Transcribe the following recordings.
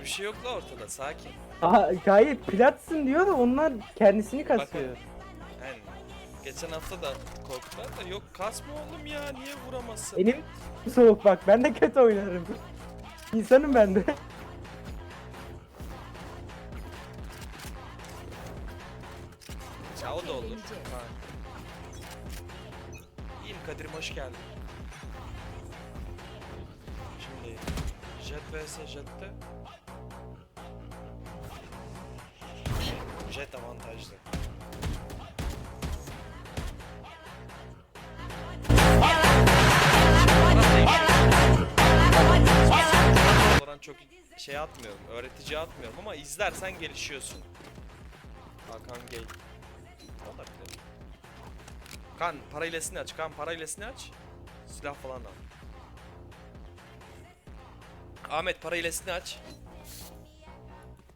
Ama bir şey yok la ortada sakin. Aha, gayet platsın diyor da onlar kendisini kasıyor. Yani geçen hafta da korktular da yok kasma oğlum ya niye vuramazsın? Benim soğuk bak ben de kötü oynarım. İnsanım ben de. Ya o da olur. Ha. İyiyim Kadir'im hoş geldin. Şimdi Jet vs Jet'te Jet avantajlı. Valorant çok şey atmıyorum, öğretici atmıyorum ama izlersen gelişiyorsun. Hakan Gay. Olabilir. Kan para ilesini aç, kan para ilesini aç. Silah falan al. Ahmet para ilesini aç.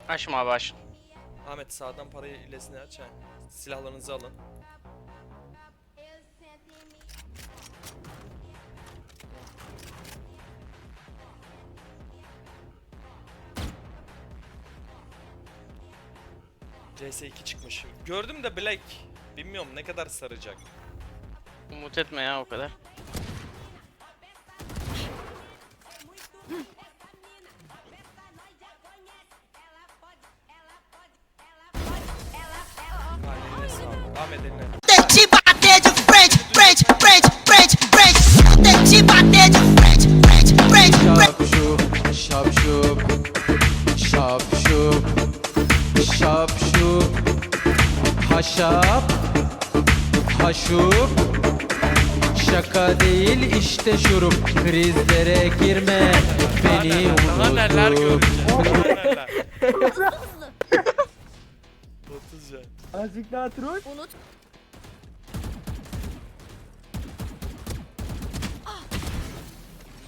Açma abi aç. Ahmet sağdan para ilesini aç. He. Silahlarınızı alın. CS2 çıkmış. Gördüm de Black. Bilmiyorum ne kadar saracak. Umut etme ya o kadar. haşup, şaka değil işte şurup, krizlere girme, beni Daha neler unutup. göreceğiz. Daha neler. 30 can. Azıcık daha troll. Unut.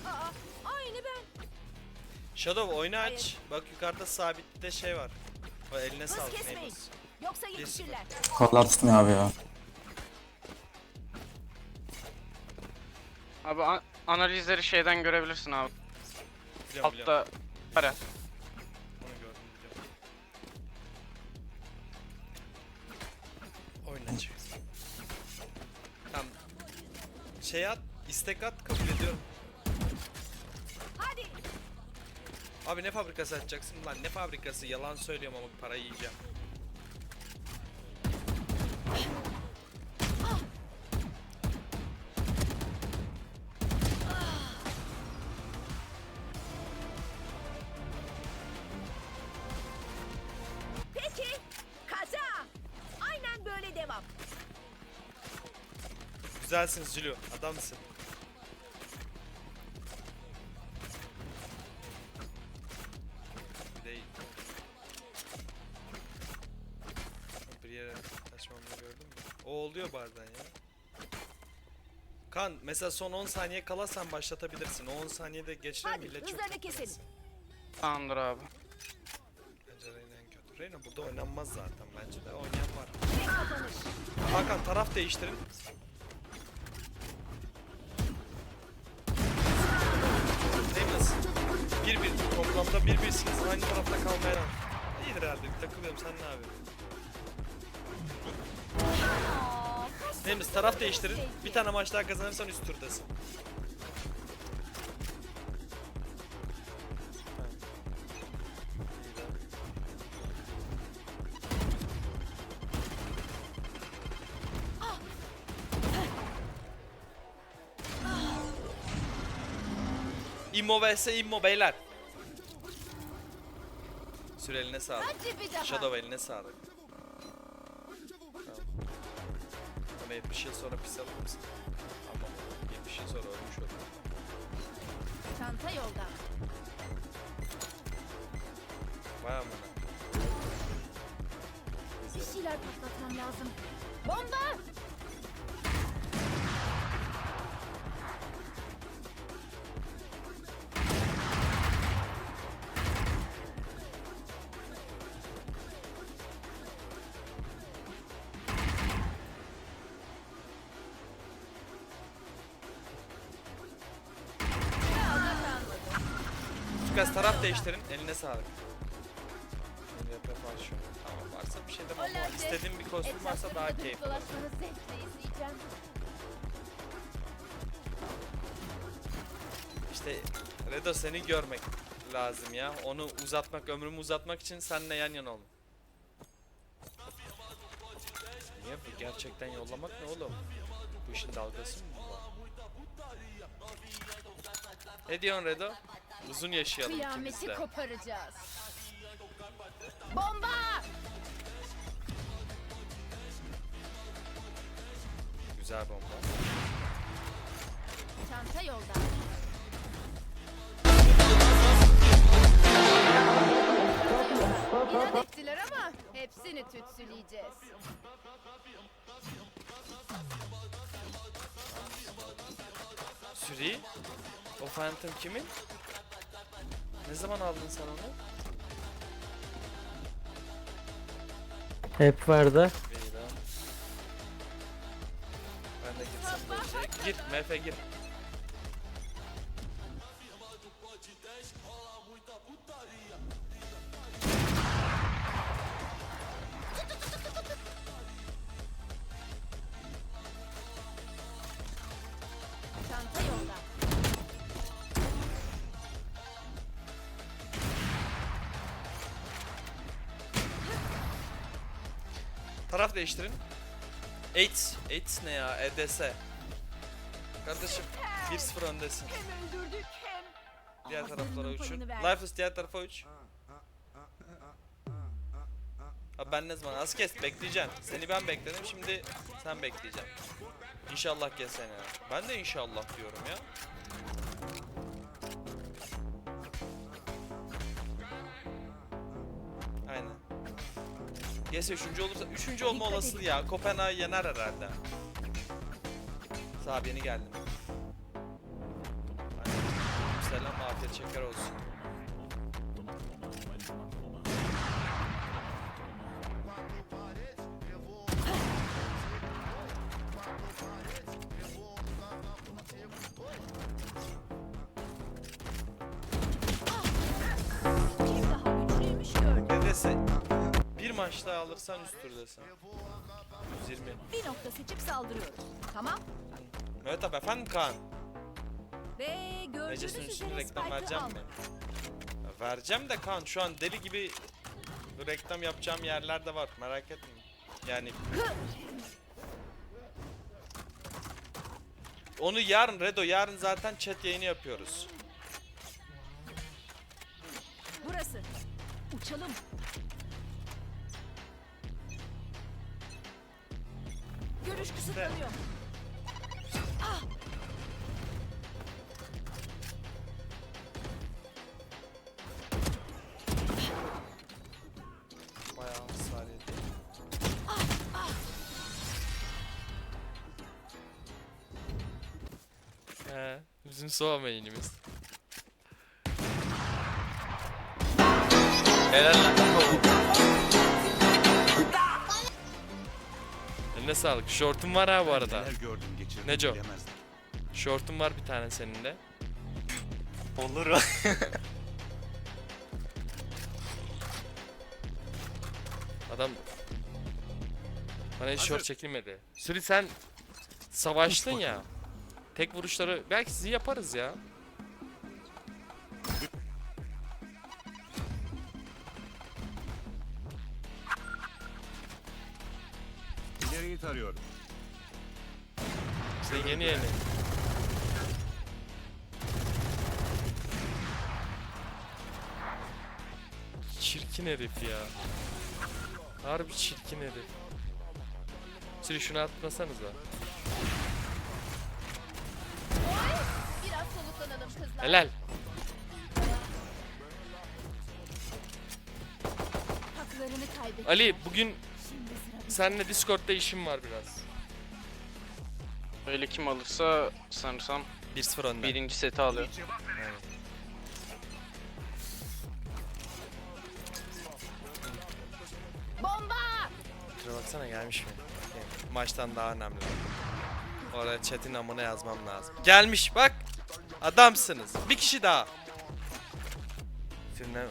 Aa, aynı ben. Shadow oyunu aç. Bak yukarıda sabitte şey var. O eline Hız sağlık. kesmeyin. Neymiş? Yoksa yetişirler. Kollar tutmuyor abi ya. Abi an- analizleri şeyden görebilirsin abi. Biliyorum, biliyorum. Altta para. Onu gördüm biliyorum. Aç. Tamam. Şey at, istek at, kabul ediyorum. Hadi. Abi ne fabrikası açacaksın lan? Ne fabrikası? Yalan söylüyorum ama parayı yiyeceğim. Güzelsin Zülü. Adamsın. Değil. Bir yere açmamını gördün mü? O oluyor bazen ya. Kan mesela son 10 saniye kala sen başlatabilirsin. O 10 saniyede geçer Hadi millet çok hızlarını keselim. Tamamdır abi. Bence Reyna en kötü. Reyna burada oynanmaz zaten bence de oynayan var. Hakan taraf değiştirin. 1-1 toplamda 1-1'siniz aynı tarafta kalmaya İyidir herhalde takılıyorum sen ne abi? Neyimiz taraf değiştirin bir tane maç daha kazanırsan üst turdesin. İmmo vs immo beyler. Süre eline sağlık. Shadow eline sağlık. Ama 70 yıl sonra pis alır mısın? Tamam. 70 yıl sonra ölmüş olur. Çanta yolda. Vay amına. Bir şeyler patlatmam lazım. Bomba. Squeeze taraf değiştirin. Eline sağlık. MVP var şu. Tamam varsa bir şey demem ama Oley. istediğin bir kostüm varsa daha keyifli. dolaşmanı zevkle izleyeceğim. İşte Redo seni görmek lazım ya. Onu uzatmak, ömrümü uzatmak için seninle yan yana olmak. Niye bu gerçekten yollamak ne oğlum? Bu işin dalgası mı bu? Ne diyorsun Redo? Uzun yaşayalım ikimiz Kıyameti de. koparacağız. Bomba! Güzel bomba. Çanta yolda. İnat ettiler ama hepsini tütsüleyeceğiz. Süri? O Phantom kimin? Ne zaman aldın sen onu? Hep vardı. Ben de girsem böyle şey. Gir, MF gir. Değiştirin. 8. 8 ne ya? EDS. Kardeşim 1-0 öndesin. Hem öldürdük hem... Diğer taraflara uçun. payını ver. Lifeless diğer tarafa uç. Abi ben ne zaman? Az kes bekleyeceğim. Seni ben bekledim şimdi sen bekleyeceksin. İnşallah kesene. Ben de inşallah diyorum ya. Gelse üçüncü olursa üçüncü olma Dikkat olasılığı edin. ya. Kopenhag yener herhalde. Sağ yeni geldim. Aynen. Selam afiyet şeker olsun. Bir maç daha alırsan üst turdesin. 120. Bir nokta seçip saldırıyoruz. Tamam. Mehmet abi efendim Kaan. Ve gördüğünüz Necesinin üstüne üzere reklam Spike'ı vereceğim mi? aldım. Ya Vereceğim de Kaan şu an deli gibi reklam yapacağım yerler de var merak etme. Yani Onu yarın Redo yarın zaten chat yayını yapıyoruz. Burası. Uçalım. Görüş kısıtlanıyor. Bayağı hasar yedi. He, bizim soğan main'imiz. Helal lan. Eline sağlık. Şortum var ha bu arada. Neler gördüm geçirdim Neco? bilemezdim. Şortum var bir tane senin de. Olur. Adam bana hiç şort çekilmedi. Suri sen savaştın ya. Tek vuruşları belki sizi yaparız ya. Yeni yeni. Çirkin herif ya. Harbi çirkin herif. Sürü şunu atmasanıza. Biraz soluklanalım kızlar. Helal. Haklarını. Ali bugün seninle Discord'da işim var biraz. Öyle kim alırsa sanırsam 1-0 önden. birinci seti alıyor. Bomba! Şuna baksana gelmiş mi? Maçtan daha önemli. Oraya chat'in amına yazmam lazım. Gelmiş bak. Adamsınız. Bir kişi daha. Bitirine...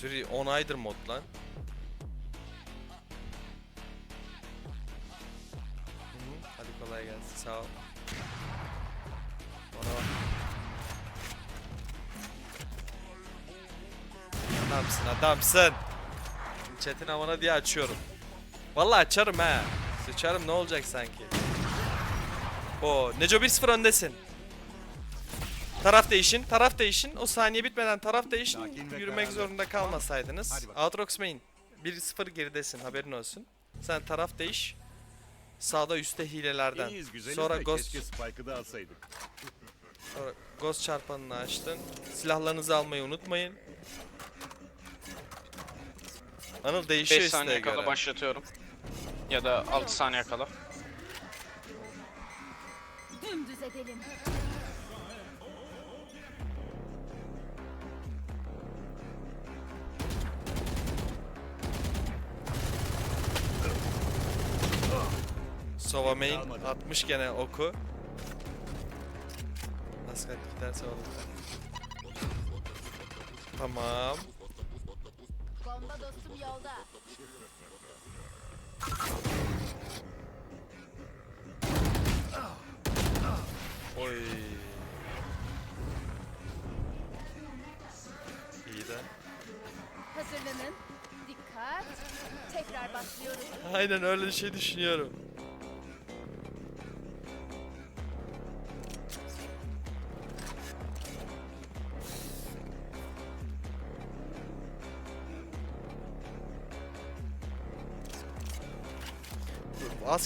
Süri 10 aydır mod lan. Kolay gelsin sağ ol. Bana bak. Adamsın adamsın. Chat'in havana diye açıyorum. Vallahi açarım ha. Sıçarım ne olacak sanki. O Neco 1-0 öndesin. Taraf değişin, taraf değişin. O saniye bitmeden taraf değişin. Yürümek zorunda kalmasaydınız. Outrox main. 1-0 geridesin haberin olsun. Sen taraf değiş. Sağda üstte hilelerden. İyiyiz Sonra de Ghost, keşke Spike'ı da alsaydık. sonra Ghost çarpanını açtın. Silahlarınızı almayı unutmayın. Anıl değişiyor 5 saniye isteğe kala göre. başlatıyorum. Ya da 6 saniye kala. Dümdüz edelim. Sova main atmış gene oku. Askat giderse olur. Tamam. Bomba dostum yolda. Oy. İyi de. Hazırlanın. Dikkat. Tekrar başlıyoruz. Aynen öyle bir şey düşünüyorum.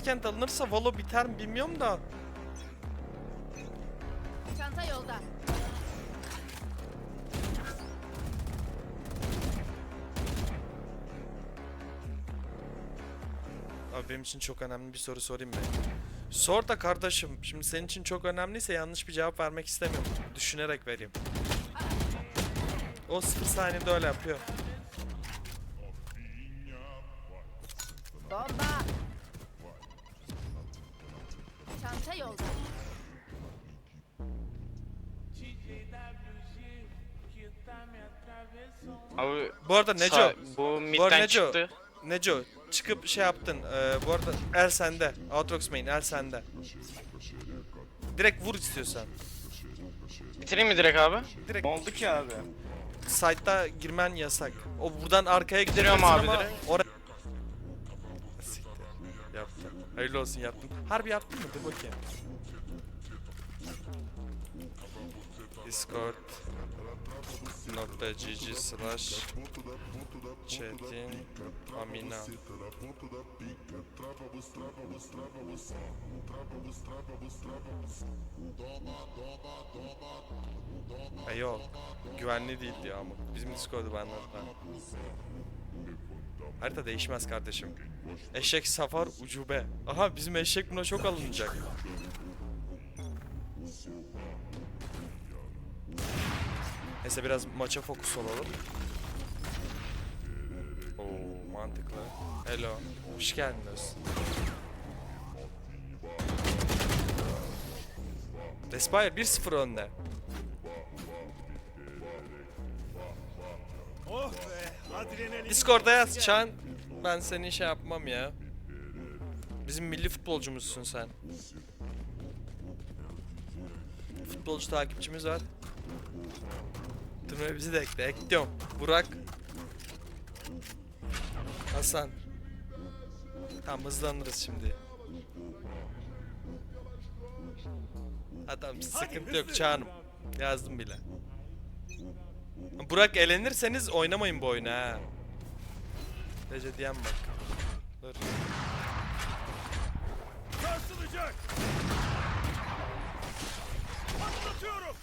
Askent alınırsa Valo biter mi bilmiyorum da. Çanta yolda. Abi benim için çok önemli bir soru sorayım mı? Sor da kardeşim. Şimdi senin için çok önemliyse yanlış bir cevap vermek istemiyorum. Düşünerek vereyim. O 0 saniyede öyle yapıyor. Arada Neco, bu arada midden Neco, çıktı. Neco çıkıp şey yaptın. Ee, bu arada el sende. Outrox main el sende. Direkt vur istiyorsan. Bitireyim mi direkt abi? Direkt Ne oldu ki abi? site'da girmen yasak. O buradan arkaya gidiyorsun abi ama direkt. oraya... Siktir. Yaptım. Hayırlı olsun yaptım. Harbi yaptın mı? Dur bakayım. Discord nokta gg slash Çetin Amina E yok. Güvenli değil diyor ama. Bizim Discord'u ben. Harita değişmez kardeşim. Eşek safar ucube. Aha bizim eşek buna çok alınacak. Neyse biraz maça fokus olalım. Oo mantıklı. Hello. Hoş geldiniz. Despire 1-0 önde. Oh be adrenalin. Discord'da yaz Çağan. Ben seni şey yapmam ya. Bizim milli futbolcumuzsun sen. Futbolcu takipçimiz var. Turnuvaya bizi de ekle. Ekliyorum. Burak. Hasan. Tamam hızlanırız şimdi. Adam sıkıntı yok Çağan'ım. Yazdım bile. Burak elenirseniz oynamayın bu oyunu ha. Recep diyen bak. Dur. Sarsılacak. Patlatıyorum.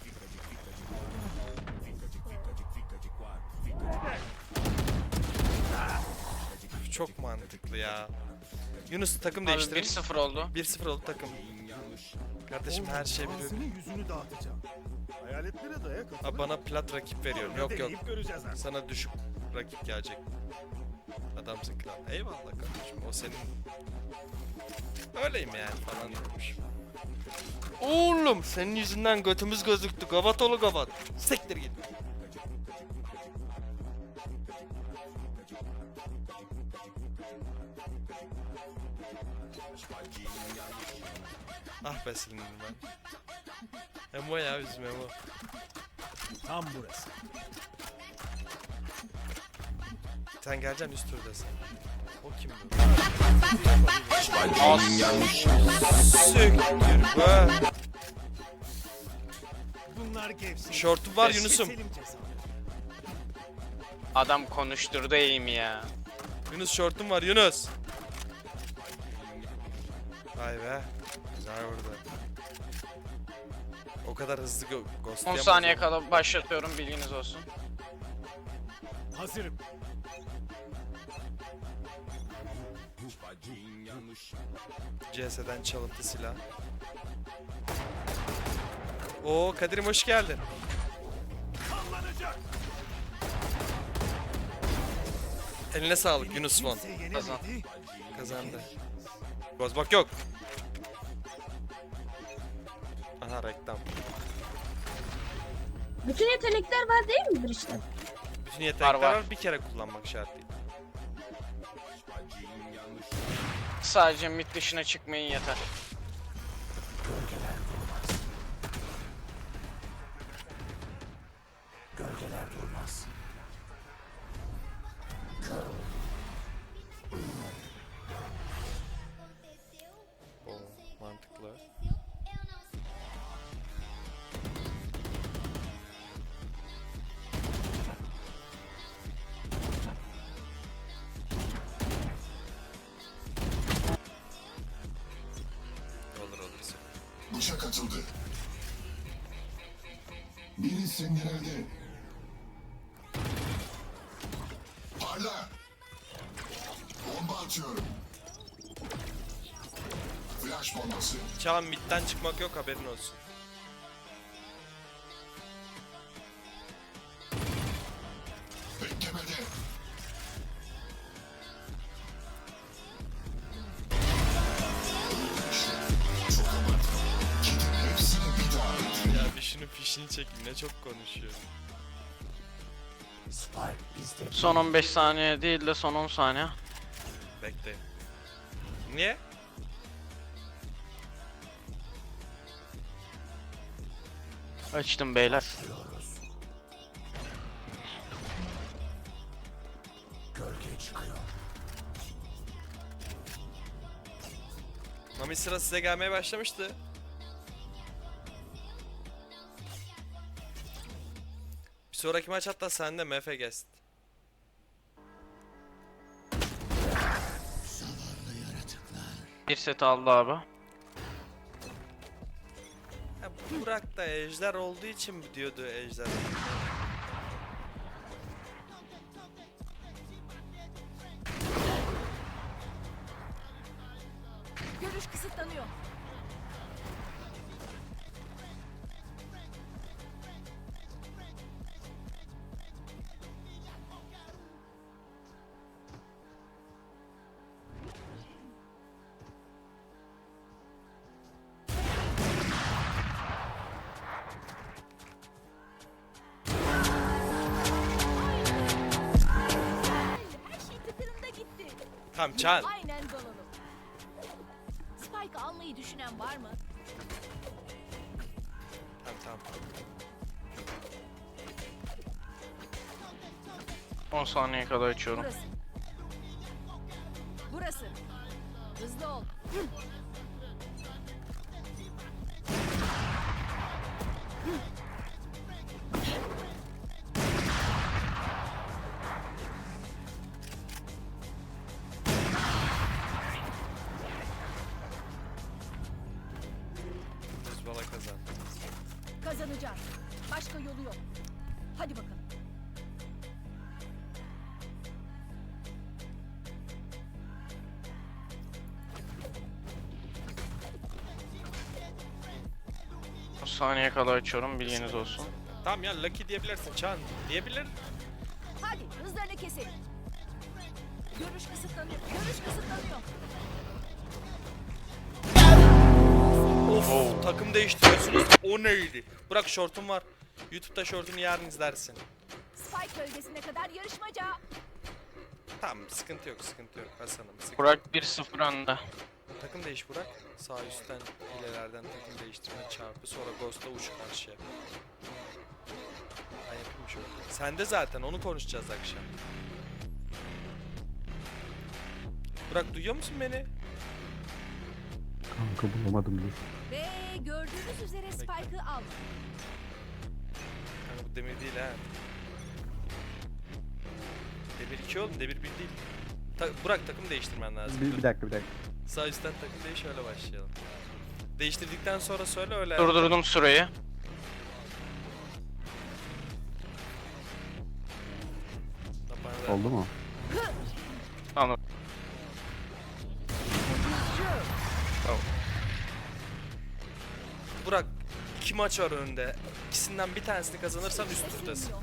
Çok mantıklı ya. Yunus takım Abi değiştirin. 1-0 oldu. 1-0 oldu takım. Kardeşim her şey biliyorum. Ağzını yüzünü dağıtacağım. Hayaletlere dayak atılır. Abi bana plat rakip veriyorum. Yok yok. deneyip göreceğiz. Sana düşük rakip gelecek. Adamsın kral. Eyvallah kardeşim. O senin. Öyleyim yani falan diyormuş. Oğlum senin yüzünden götümüz gözüktü. Gavat oğlu gavat. Siktir git. Ah be silindim ben. Emo ya bizim Emo. Tam burası. Sen geleceksin üst turdasin. O kim bu? Söktür be. Bunlar gevşek. Şortum var Yunus'um. Adam konuşturdu eğimi ya. Yunus şortum var Yunus. Vay be. Güzel vurdu. O kadar hızlı go 10 ghostlayamaz saniye ama. kala başlatıyorum bilginiz olsun. Hazırım. CS'den çalıntı silah. Oo Kadir'im hoş geldin. Sallanacak. Eline sağlık Yunus Von. Kazan. Kazandı. Bozmak yok. Aha reklam. Bütün yetenekler var değil midir işte? Bütün yetenekler Var, var. var bir kere kullanmak şartıyla. Sadece mid dışına çıkmayın yeter. Bıçak atıldı. Biri sindirildi. Parla. Bomba atıyorum. Flash bombası. Çağan midden çıkmak yok haberin olsun. Fişini çekin ne çok konuşuyor. Son 15 saniye değil de son 10 saniye. Bekleyin. Niye? Açtım beyler. Mami sıra size gelmeye başlamıştı. Bir sonraki maç hatta sende MF Guest. Bir set aldı abi. Ya Burak da ejder olduğu için mi diyordu ejder? Tamam Çağan. Aynen dalalım. Spike almayı düşünen var mı? Tamam tamam. 10 saniye kala açıyorum. Burası. Burası. Hızlı ol. Hezbollah kazandı. Kazanacağız. Başka yolu yok. Hadi bakalım. Saniye kala açıyorum bilginiz olsun. Tamam ya Lucky diyebilirsin Çağan. Diyebilir. Hadi hızlarını keselim. Görüş kısıtlanıyor. Görüş kısıtlanıyor. Of takım değiştiriyorsunuz. O neydi? Bırak şortum var. YouTube'da şortunu yarın izlersin. Spike bölgesine kadar yarışmaca. Tamam sıkıntı yok sıkıntı yok Hasan'ım. Sıkıntı Burak yok. 1-0 önde. Takım değiş Burak. Sağ üstten hilelerden takım değiştirme çarpı sonra Ghost'a uç karşıya. Ben yapayım şöyle. Sen de zaten onu konuşacağız akşam. Burak duyuyor musun beni? Kanka bulamadım diye. Ve gördüğünüz üzere Spike'ı al. Yani bu demir değil ha. Demir 2 oğlum demir 1 değil. Ta- Burak takım değiştirmen lazım. Bir, bir dakika bir dakika. Sağ üstten takım değiş öyle başlayalım. Değiştirdikten sonra söyle öyle. Durdurdum süreyi. Oldu mu? Anladım. İki maç var önünde. İkisinden bir tanesini kazanırsan üst. Kesilmiyor.